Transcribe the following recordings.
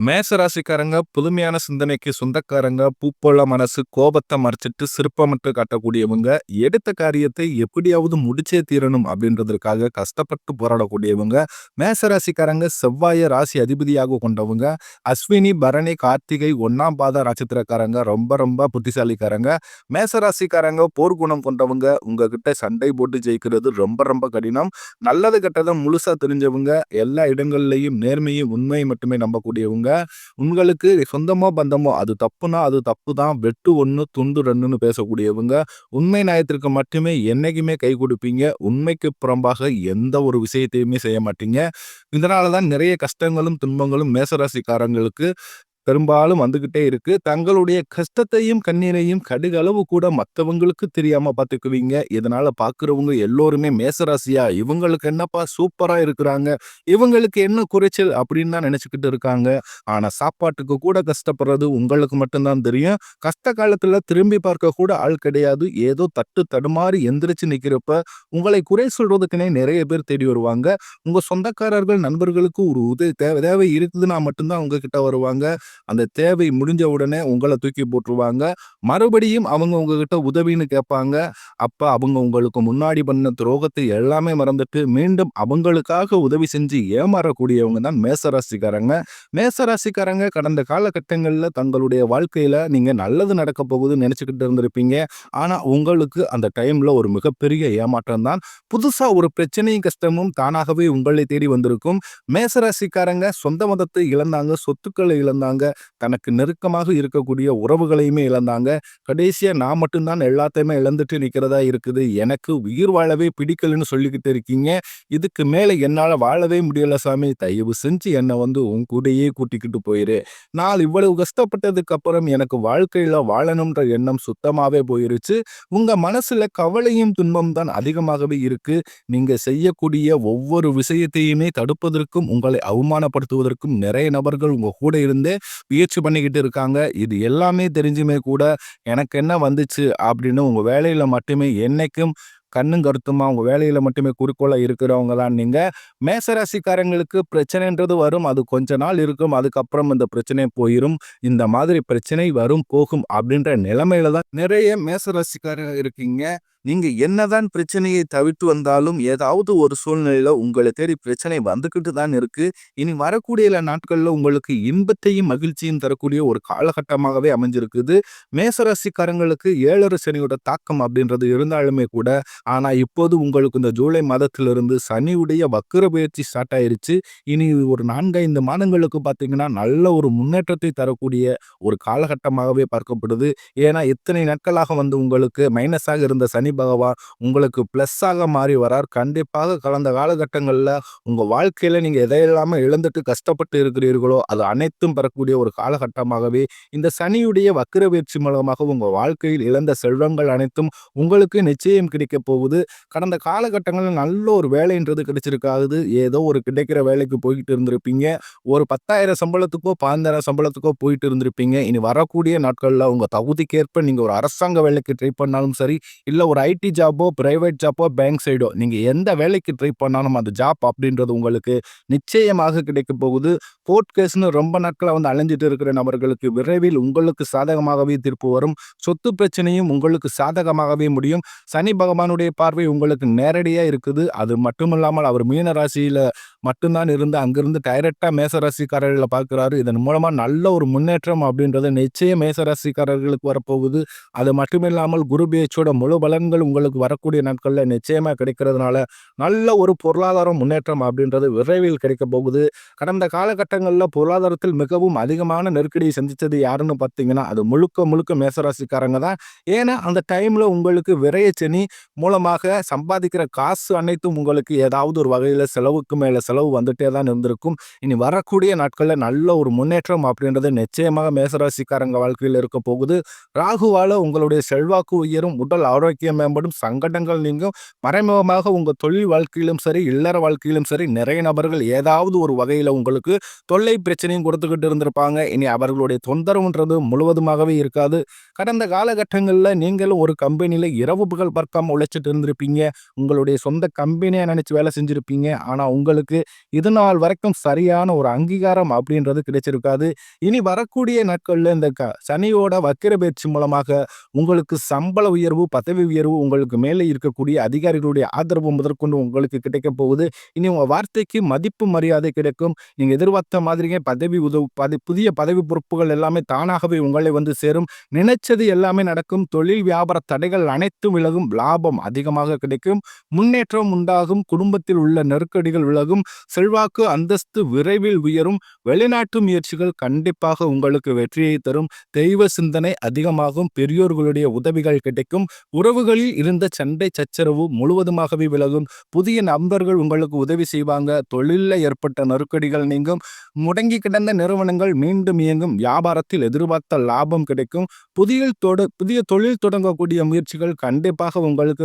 மேசராசிக்காரங்க புதுமையான சிந்தனைக்கு சொந்தக்காரங்க பூப்போல மனசு கோபத்தை மறைச்சிட்டு சிற்பமற்று காட்டக்கூடியவங்க எடுத்த காரியத்தை எப்படியாவது முடிச்சே தீரணும் அப்படின்றதுக்காக கஷ்டப்பட்டு போராடக்கூடியவங்க மேசராசிக்காரங்க செவ்வாய ராசி அதிபதியாக கொண்டவங்க அஸ்வினி பரணி கார்த்திகை ஒன்னாம் பாத நட்சத்திரக்காரங்க ரொம்ப ரொம்ப புத்திசாலிக்காரங்க மேசராசிக்காரங்க போர்க்குணம் கொண்டவங்க உங்ககிட்ட சண்டை போட்டு ஜெயிக்கிறது ரொம்ப ரொம்ப கடினம் நல்லது கெட்டதை முழுசா தெரிஞ்சவங்க எல்லா இடங்கள்லையும் நேர்மையும் உண்மையை மட்டுமே நம்பக்கூடியவங்க உங்களுக்கு சொந்தமோ பந்தமோ அது தப்புனா அது தப்பு தான் வெட்டு ஒன்று துண்டு ரெண்டுன்னு பேசக்கூடியவங்க உண்மை நியாயத்திற்கு மட்டுமே என்னைக்குமே கை கொடுப்பீங்க. உண்மைக்கு புறம்பாக எந்த ஒரு விஷயத்தையுமே செய்ய மாட்டீங்க. இதனால தான் நிறைய கஷ்டங்களும் துன்பங்களும் மேசராசிக்காரங்களுக்கு பெரும்பாலும் வந்துகிட்டே இருக்கு. தங்களுடைய கஷ்டத்தையும் கண்ணீரையும் கடுகளவு கூட மற்றவங்களுக்கு தெரியாம பார்த்துக்குவீங்க இதனால பாக்குறவங்க எல்லோருமே மேசராசியா. இவங்களுக்கு என்னப்பா சூப்பரா இருக்கிறாங்க. இவங்களுக்கு என்ன குறைச்சல் அப்படின்னு தான் நினைச்சுக்கிட்டு இருக்காங்க. ஆனா சாப்பாட்டுக்கு கூட கஷ்டப்படுறது உங்களுக்கு மட்டும்தான் தெரியும். கஷ்ட காலத்துல திரும்பி பார்க்க கூட ஆள் கிடையாது. ஏதோ தட்டு தடுமாறி எந்திரிச்சு நிக்கிறப்ப உங்களை குறை சொல்றதுக்குனே நிறைய பேர் தேடி வருவாங்க. உங்க சொந்தக்காரர்கள் நண்பர்களுக்கு ஒரு உதவி தேவை தேவை இருக்குதுன்னா மட்டும்தான் உங்ககிட்ட வருவாங்க. அந்த தேவை முடிஞ்ச உடனே உங்களை தூக்கி போட்டுருவாங்க. மறுபடியும் அவங்க உங்ககிட்ட உதவின்னு கேட்பாங்க. அப்போ அவங்க உங்களுக்கு முன்னாடி பண்ண துரோகத்தை எல்லாமே மறந்துட்டு மீண்டும் அவங்களுக்காக உதவி செஞ்சு ஏமாறக்கூடியவங்க தான் மேசராசிக்காரங்க. மேசராசிக்காரங்க கடந்த காலகட்டங்களில் தங்களுடைய வாழ்க்கையில் நீங்கள் நல்லது நடக்க போகுதுன்னு நினச்சிக்கிட்டு இருந்திருப்பீங்க. ஆனால் உங்களுக்கு அந்த டைமில் ஒரு மிகப்பெரிய ஏமாற்றம் தான். புதுசாக ஒரு பிரச்சனையும் கஷ்டமும் தானாகவே உங்களை தேடி வந்திருக்கும். மேசராசிக்காரங்க சொந்த மதத்தை இழந்தாங்க சொத்துக்களை இழந்தாங்க தனக்கு நெருக்கமாக இருக்கக்கூடிய உறவுகளையுமே இழந்தாங்க. கடைசியாக நான் மட்டும்தான் எல்லாத்தையுமே இழந்துட்டு நிற்கிறதா இருக்குது. எனக்கு உயிர் வாழவே பிடிக்கலன்னு சொல்லிக்கிட்டு இருக்கீங்க. இதுக்கு மேலே என்னால் வாழவே முடியல சாமி. தயவு செஞ்சு என்னை வந்து உன் கூடையே கூட்டிக்கிட்டு போயிரு. நான் இவ்வளவு கஷ்டப்பட்டதுக்கு அப்புறம் எனக்கு வாழ்க்கையில் வாழணும்ன்ற எண்ணம் சுத்தமாகவே போயிருச்சு. உங்கள் மனசில் கவலையும் துன்பம் தான் அதிகமாகவே இருக்கு. நீங்கள் செய்யக்கூடிய ஒவ்வொரு விஷயத்தையுமே தடுப்பதற்கும் உங்களை அவமானப்படுத்துவதற்கும் நிறைய நபர்கள் உங்கள் கூட இருந்தே முயற்சி பண்ணிக்கிட்டு இருக்காங்க. இது எல்லாமே தெரிஞ்சுமே கூட எனக்கு என்ன வந்துச்சு? அப்படின்னு உங்கள் வேலையில் மட்டுமே என்னைக்கும் கண்ணும் கருத்துமா உங்க வேலையில மட்டுமே குறிக்கோளாக இருக்கிறவங்க தான் நீங்க மேசராசிக்காரங்களுக்கு பிரச்சனைன்றது வரும் அது கொஞ்ச நாள் இருக்கும் அதுக்கப்புறம் இந்த பிரச்சனை போயிரும் இந்த மாதிரி பிரச்சனை வரும் போகும் அப்படின்ற நிலைமையில தான் நிறைய மேசராசிக்காரங்க இருக்கீங்க. நீங்க என்னதான் பிரச்சனையை தவிர்த்து வந்தாலும் ஏதாவது ஒரு சூழ்நிலையில உங்களை தேடி பிரச்சனை வந்துக்கிட்டு தான் இருக்கு. இனி வரக்கூடிய நாட்கள்ல உங்களுக்கு இன்பத்தையும் மகிழ்ச்சியும் தரக்கூடிய ஒரு காலகட்டமாகவே அமைஞ்சிருக்குது. மேசராசிக்காரங்களுக்கு ஏழரை சனியோட தாக்கம் அப்படின்றது இருந்தாலுமே கூட ஆனா இப்போது உங்களுக்கு இந்த ஜூலை மாதத்திலிருந்து சனியுடைய வக்கர பயிற்சி ஸ்டார்ட் ஆயிருச்சு. இனி ஒரு நான்கைந்து மாதங்களுக்கு பார்த்தீங்கன்னா நல்ல ஒரு முன்னேற்றத்தை தரக்கூடிய ஒரு காலகட்டமாகவே பார்க்கப்படுது. ஏன்னா இத்தனை நாட்களாக வந்து உங்களுக்கு மைனஸாக இருந்த சனி பகவான் உங்களுக்கு ப்ளஸ்ஸாக மாறி வரார். கண்டிப்பாக கலந்த காலகட்டங்களில் உங்கள் வாழ்க்கையில் நீங்கள் எதையெல்லாம இழந்துட்டு கஷ்டப்பட்டு இருக்கிறீர்களோ அது அனைத்தும் பெறக்கூடிய ஒரு காலகட்டமாகவே இந்த சனியுடைய வக்கர பயிற்சி மூலமாக உங்கள் வாழ்க்கையில் இழந்த செல்வங்கள் அனைத்தும் உங்களுக்கு நிச்சயம் கிடைக்க போகுது. கடந்த காலகட்டங்களில் நல்ல ஒரு வேலைன்றது கிடைச்சிருக்காது. ஏதோ ஒரு கிடைக்கிற வேலைக்கு போய்கிட்டு இருந்திருப்பீங்க. ஒரு பத்தாயிரம் சம்பளத்துக்கோ பதினாயிரம் சம்பளத்துக்கோ போயிட்டு இருந்திருப்பீங்க. இனி வரக்கூடிய நாட்களில் உங்கள் தகுதிக்கேற்ப நீங்கள் ஒரு அரசாங்க வேலைக்கு ட்ரை பண்ணாலும் சரி இல்லை ஒரு ஐடி ஜாப்போ பிரைவேட் ஜாப்போ பேங்க் சைடோ நீங்கள் எந்த வேலைக்கு ட்ரை பண்ணாலும் அந்த ஜாப் அப்படின்றது உங்களுக்கு நிச்சயமாக கிடைக்க போகுது. கோர்ட் கேஸ்னு ரொம்ப நாட்களாக வந்து அலைஞ்சிட்டு இருக்கிற நபர்களுக்கு விரைவில் உங்களுக்கு சாதகமாகவே தீர்ப்பு வரும். சொத்து பிரச்சனையும் உங்களுக்கு சாதகமாகவே முடியும். சனி பகவானுடைய பார்வை உங்களுக்கு நேரடியாக இருக்குது. அது மட்டும் இல்லாமல் அவர் மீன ராசியில் மட்டும்தான் இருந்து அங்கிருந்து டைரக்டாக மேசராசிக்காரர்களை பார்க்குறாரு. இதன் மூலமாக நல்ல ஒரு முன்னேற்றம் அப்படின்றது நிச்சயம் மேசராசிக்காரர்களுக்கு வரப்போகுது. அது மட்டும் இல்லாமல் குரு பேச்சோட முழு பலன்கள் உங்களுக்கு வரக்கூடிய நாட்களில் நிச்சயமாக கிடைக்கிறதுனால நல்ல ஒரு பொருளாதார முன்னேற்றம் அப்படின்றது விரைவில் கிடைக்க போகுது. கடந்த காலகட்டங்களில் பொருளாதாரத்தில் மிகவும் அதிகமான நெருக்கடியை சந்தித்தது யாருன்னு பார்த்தீங்கன்னா அது முழுக்க முழுக்க மேசராசிக்காரங்க தான். ஏன்னா அந்த டைமில் உங்களுக்கு விரைய சனி மூலமாக சம்பாதிக்கிற காசு அனைத்தும் உங்களுக்கு ஏதாவது ஒரு வகையில் செலவுக்கு மேலே செலவு வந்துட்டே தான் இருந்திருக்கும். இனி வரக்கூடிய நாட்களில் நல்ல ஒரு முன்னேற்றம் அப்படின்றது நிச்சயமாக மேசராசிக்காரங்க வாழ்க்கையில் இருக்க போகுது. ராகுவால உங்களுடைய செல்வாக்கு உயரும் உடல் ஆரோக்கியம் மேம்படும் சங்கடங்கள் நீங்கும். மறைமுகமாக உங்கள் தொழில் வாழ்க்கையிலும் சரி இல்லற வாழ்க்கையிலும் சரி நிறைய நபர்கள் ஏதாவது ஒரு வகையில் உங்களுக்கு தொல்லை பிரச்சனையும் கொடுத்துக்கிட்டு இருந்திருப்பாங்க. இனி அவர்களுடைய தொந்தரவுன்றது முழுவதுமாகவே இருக்காது. கடந்த காலகட்டங்களில் நீங்களும் ஒரு கம்பெனியில் இரவு புகழ் பார்க்காம நினச்சிட்டு இருந்திருப்பீங்க. உங்களுடைய சொந்த கம்பெனியை நினச்சி வேலை செஞ்சுருப்பீங்க. ஆனால் உங்களுக்கு இது நாள் வரைக்கும் சரியான ஒரு அங்கீகாரம் அப்படின்றது கிடைச்சிருக்காது. இனி வரக்கூடிய நாட்களில் இந்த க சனியோட வக்கிர பயிற்சி மூலமாக உங்களுக்கு சம்பள உயர்வு பதவி உயர்வு உங்களுக்கு மேலே இருக்கக்கூடிய அதிகாரிகளுடைய ஆதரவு முதற்கொண்டு உங்களுக்கு கிடைக்க போகுது. இனி உங்கள் வார்த்தைக்கு மதிப்பு மரியாதை கிடைக்கும். நீங்கள் எதிர்பார்த்த மாதிரியே பதவி உதவு பதி புதிய பதவி பொறுப்புகள் எல்லாமே தானாகவே உங்களை வந்து சேரும். நினைச்சது எல்லாமே நடக்கும். தொழில் வியாபார தடைகள் அனைத்தும் விலகும். லாபம் அதிகமாக கிடைக்கும். முன்னேற்றம் உண்டாகும். குடும்பத்தில் உள்ள நெருக்கடிகள் விலகும். செல்வாக்கு அந்தஸ்து விரைவில் உயரும். வெளிநாட்டு முயற்சிகள் கண்டிப்பாக உங்களுக்கு வெற்றியை தரும். தெய்வ சிந்தனை அதிகமாகும். பெரியோர்களுடைய உதவிகள் கிடைக்கும். உறவுகளில் இருந்த சண்டை சச்சரவு முழுவதுமாகவே விலகும். புதிய நண்பர்கள் உங்களுக்கு உதவி செய்வாங்க. தொழிலில் ஏற்பட்ட நெருக்கடிகள் நீங்கும். முடங்கி கிடந்த நிறுவனங்கள் மீண்டும் இயங்கும். வியாபாரத்தில் எதிர்பார்த்த லாபம் கிடைக்கும். புதிய தொட புதிய தொழில் தொடங்கக்கூடிய முயற்சிகள் கண்டிப்பாக உங்களுக்கு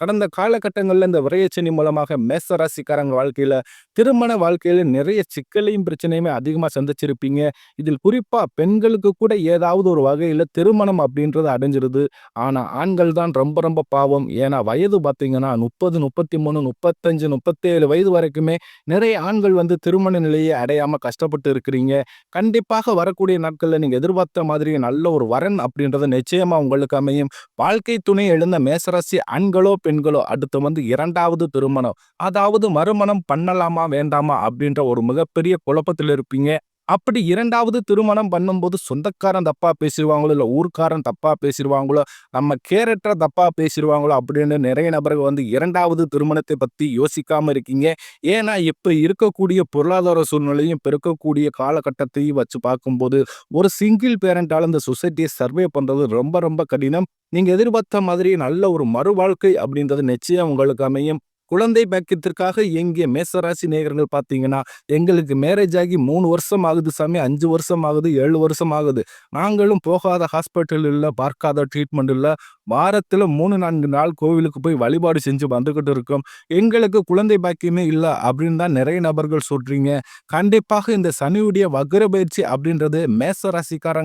கடந்த காலகட்டங்களில் இந்த விரையச்சனி மூலமாக மேச ராசிக்காரங்க வாழ்க்கையில் திருமண வாழ்க்கையில் நிறைய சிக்கலையும் பிரச்சனையுமே அதிகமாக சந்திச்சிருப்பீங்க. இதில் குறிப்பாக பெண்களுக்கு கூட ஏதாவது ஒரு வகையில் திருமணம் அப்படின்றது அடைஞ்சிருது. ஆனால் ஆண்கள் தான் ரொம்ப ரொம்ப பாவம். ஏன்னா வயது பார்த்தீங்கன்னா முப்பது முப்பத்தி மூணு முப்பத்தஞ்சு முப்பத்தேழு வயது வரைக்குமே நிறைய ஆண்கள் வந்து திருமண நிலையை அடையாமல் கஷ்டப்பட்டு இருக்கிறீங்க. கண்டிப்பாக வரக்கூடிய நாட்களில் நீங்கள் எதிர்பார்த்த மாதிரி நல்ல ஒரு வரன் அப்படின்றது நிச்சயமாக உங்களுக்கு அமையும். வாழ்க்கை துணை எழுந்த மேசராசி ஆண்களோ பெண்களோ அடுத்து வந்து இரண்டாவது திருமணம். அதாவது மறுமணம் பண்ணலாமா வேண்டாமா அப்படின்ற ஒரு மிகப்பெரிய குழப்பத்தில் இருப்பீங்க அப்படி இரண்டாவது திருமணம் பண்ணும்போது சொந்தக்காரன் தப்பா பேசிடுவாங்களோ இல்லை ஊர்க்காரன் தப்பா பேசிடுவாங்களோ நம்ம கேரக்டரை தப்பா பேசிடுவாங்களோ அப்படின்னு நிறைய நபர்கள் வந்து இரண்டாவது திருமணத்தை பத்தி யோசிக்காம இருக்கீங்க. ஏன்னா இப்போ இருக்கக்கூடிய பொருளாதார சூழ்நிலையும் பெருக்கக்கூடிய காலகட்டத்தையும் வச்சு பார்க்கும்போது ஒரு சிங்கிள் பேரண்டால இந்த சொசைட்டியை சர்வே பண்றது ரொம்ப ரொம்ப கடினம். நீங்க எதிர்பார்த்த மாதிரி நல்ல ஒரு மறு வாழ்க்கை அப்படின்றது நிச்சயம் உங்களுக்கு அமையும். குழந்தை பாக்கியத்திற்காக எங்கே மேசராசி நேயர்கள் பார்த்தீங்கன்னா எங்களுக்கு மேரேஜ் ஆகி மூணு வருஷம் ஆகுது சாமி. அஞ்சு வருஷம் ஆகுது ஏழு வருஷம் ஆகுது. நாங்களும் போகாத ஹாஸ்பிட்டல் இல்லை பார்க்காத ட்ரீட்மெண்ட் இல்லை. வாரத்தில் மூணு நான்கு நாள் கோவிலுக்கு போய் வழிபாடு செஞ்சு வந்துக்கிட்டு இருக்கோம். எங்களுக்கு குழந்தை பாக்கியமே இல்லை அப்படின்னு தான் நிறைய நபர்கள் சொல்கிறீங்க கண்டிப்பாக இந்த சனியுடைய வக்ர பயிற்சி அப்படின்றது மேச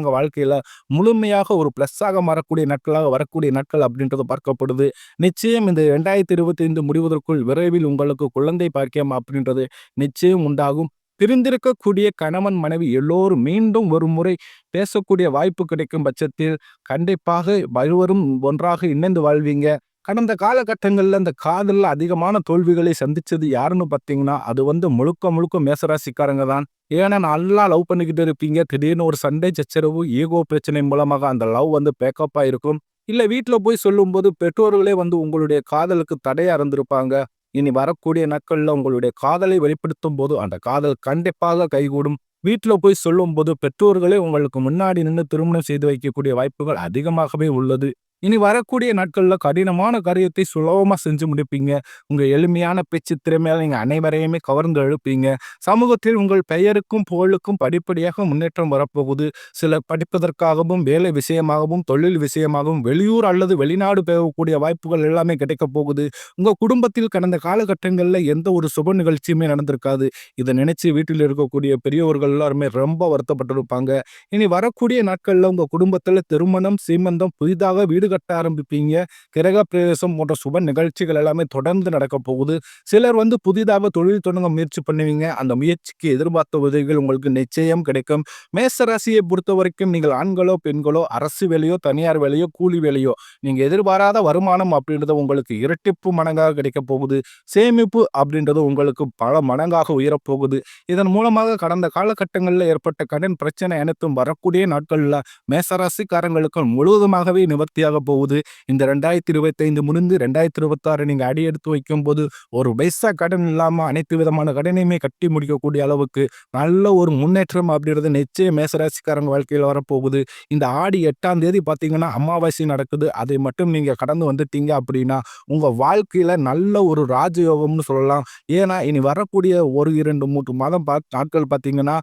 வாழ்க்கையில் முழுமையாக ஒரு ப்ளஸ்ஸாக மாறக்கூடிய நாட்களாக வரக்கூடிய நாட்கள் அப்படின்றது பார்க்கப்படுது. நிச்சயம் இந்த ரெண்டாயிரத்தி இருபத்தி ஐந்து முடிவதற்குள் விரைவில் உங்களுக்கு குழந்தை பாக்கியம் அப்படின்றது நிச்சயம் உண்டாகும். பிரிந்திருக்கக்கூடிய கணவன் மனைவி எல்லோரும் மீண்டும் ஒரு முறை பேசக்கூடிய வாய்ப்பு கிடைக்கும் பட்சத்தில் கண்டிப்பாக இருவரும் ஒன்றாக இணைந்து வாழ்வீங்க. கடந்த காலகட்டங்களில் அந்த காதலில் அதிகமான தோல்விகளை சந்திச்சது யாருன்னு பார்த்தீங்கன்னா அது வந்து முழுக்க முழுக்க மேசராசிக்காரங்க தான். ஏன்னா நல்லா லவ் பண்ணிக்கிட்டு இருப்பீங்க. திடீர்னு ஒரு சண்டை சச்சரவு ஈகோ பிரச்சனை மூலமாக அந்த லவ் வந்து பேக்கப்பாக இருக்கும் இல்லை வீட்டில் போய் சொல்லும்போது பெற்றோர்களே வந்து உங்களுடைய காதலுக்கு தடையாக இருந்திருப்பாங்க. இனி வரக்கூடிய நாட்களில் உங்களுடைய காதலை வெளிப்படுத்தும் போது அந்த காதல் கண்டிப்பாக கைகூடும். வீட்டுல போய் சொல்லும் போது பெற்றோர்களே உங்களுக்கு முன்னாடி நின்று திருமணம் செய்து வைக்கக்கூடிய வாய்ப்புகள் அதிகமாகவே உள்ளது. இனி வரக்கூடிய நாட்களில் கடினமான காரியத்தை சுலபமாக செஞ்சு முடிப்பீங்க. உங்கள் எளிமையான பேச்சு திறமையால் நீங்கள் அனைவரையுமே கவர்ந்து எழுப்பீங்க. சமூகத்தில் உங்கள் பெயருக்கும் புகழுக்கும் படிப்படியாக முன்னேற்றம் வரப்போகுது. சில படிப்பதற்காகவும் வேலை விஷயமாகவும் தொழில் விஷயமாகவும் வெளியூர் அல்லது வெளிநாடு போகக்கூடிய வாய்ப்புகள் எல்லாமே கிடைக்க போகுது. உங்கள் குடும்பத்தில் கடந்த காலகட்டங்களில் எந்த ஒரு சுப நிகழ்ச்சியுமே நடந்திருக்காது. இதை நினைச்சு வீட்டில் இருக்கக்கூடிய பெரியவர்கள் எல்லாருமே ரொம்ப வருத்தப்பட்டிருப்பாங்க. இனி வரக்கூடிய நாட்களில் உங்கள் குடும்பத்தில் திருமணம் சீமந்தம் புதிதாக வீடு கட்ட ஆரம்பிப்பீங்க. கிரக பிரவேசம் போன்ற சுப நிகழ்ச்சிகள் எல்லாமே தொடர்ந்து நடக்க போகுது. சிலர் வந்து புதிதாக தொழில் தொடங்க முயற்சி பண்ணுவீங்க. அந்த முயற்சிக்கு எதிர்பார்த்த உதவிகள் உங்களுக்கு நிச்சயம் கிடைக்கும். மேசராசியை பொறுத்த வரைக்கும் நீங்கள் ஆண்களோ பெண்களோ அரசு வேலையோ தனியார் வேலையோ கூலி வேலையோ நீங்கள் எதிர்பாராத வருமானம் அப்படின்றது உங்களுக்கு இரட்டிப்பு மடங்காக கிடைக்க போகுது. சேமிப்பு அப்படின்றது உங்களுக்கு பல மடங்காக உயரப்போகுது இதன் மூலமாக கடந்த காலகட்டங்களில் ஏற்பட்ட கடன் பிரச்சனை அனைத்தும் வரக்கூடிய நாட்களில் மேசராசிக்காரங்களுக்கு முழுவதுமாகவே நிவர்த்தியாக போகுது. இந்த 2025 முடிந்து 2026 நீங்க அடி எடுத்து வைக்கும்போது, ஒரு பைசா கடன் இல்லாமல் அனைத்து விதமான கடனையுமே கட்டி முடிக்கக்கூடிய அளவுக்கு நல்ல ஒரு முன்னேற்றம் அப்படின்றது நிச்சயம் மேசராசிக்காரங்க வாழ்க்கையில் வரப்போகுது. இந்த ஆடி எட்டாம் தேதி பார்த்தீங்கன்னா, அமாவாசை நடக்குது. அதை மட்டும் நீங்கள் கடந்து வந்துட்டீங்க அப்படின்னா, உங்கள் வாழ்க்கையில் நல்ல ஒரு ராஜயோகம்னு சொல்லலாம். ஏன்னா, இனி வரக்கூடிய ஒரு 2, 3 மாதம் பார்த்து நாட்கள் பார்த்தீங்கன்னா,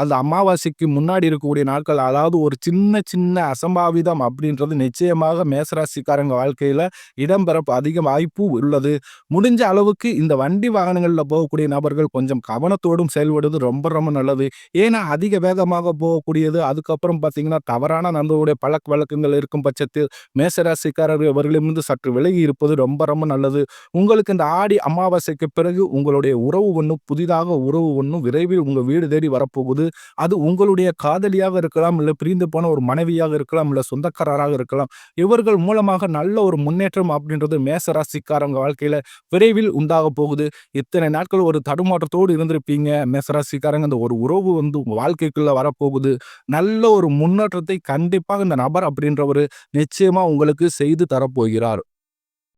அந்த அமாவாசைக்கு முன்னாடி இருக்கக்கூடிய நாட்கள், அதாவது ஒரு சின்ன சின்ன அசம்பாவிதம் அப்படின்றது நிச்சயமாக மேசராசிக்காரங்க வாழ்க்கையில இடம்பெற அதிக வாய்ப்பு உள்ளது. முடிஞ்ச அளவுக்கு இந்த வண்டி வாகனங்களில் போகக்கூடிய நபர்கள் கொஞ்சம் கவனத்தோடும் செயல்படுவது ரொம்ப ரொம்ப நல்லது. ஏன்னா, அதிக வேகமாக போகக்கூடியது, அதுக்கப்புறம் பார்த்தீங்கன்னா, தவறான நண்பர்களுடைய பழக்கவழக்கங்கள் இருக்கும் பட்சத்தில் மேசராசிக்காரர்கள் இவர்களிலிருந்து சற்று விலகி இருப்பது ரொம்ப ரொம்ப நல்லது. உங்களுக்கு இந்த ஆடி அமாவாசைக்கு பிறகு உங்களுடைய உறவு ஒன்றும் புதிதாக உறவு ஒன்றும் விரைவில் உங்கள் வீடு தேடி வரப்போகுது. அது உங்களுடைய காதலியாக இருக்கலாம், இல்லை பிரிந்து போன ஒரு மனைவியாக இருக்கலாம், இல்லை சொந்தக்காரராக இருக்கலாம். இவர்கள் மூலமாக நல்ல ஒரு முன்னேற்றம் அப்படின்றது மேசராசிக்காரங்க வாழ்க்கையில விரைவில் உண்டாகப் போகுது. இத்தனை நாட்கள் ஒரு தடுமாற்றத்தோடு இருந்திருப்பீங்க. மேசராசிக்காரங்க அந்த ஒரு உறவு வந்து உங்க வாழ்க்கைக்குள்ள வரப்போகுது. நல்ல ஒரு முன்னேற்றத்தை கண்டிப்பாக இந்த நபர் அப்படின்றவர் நிச்சயமா உங்களுக்கு செய்து தரப்போகிறார்.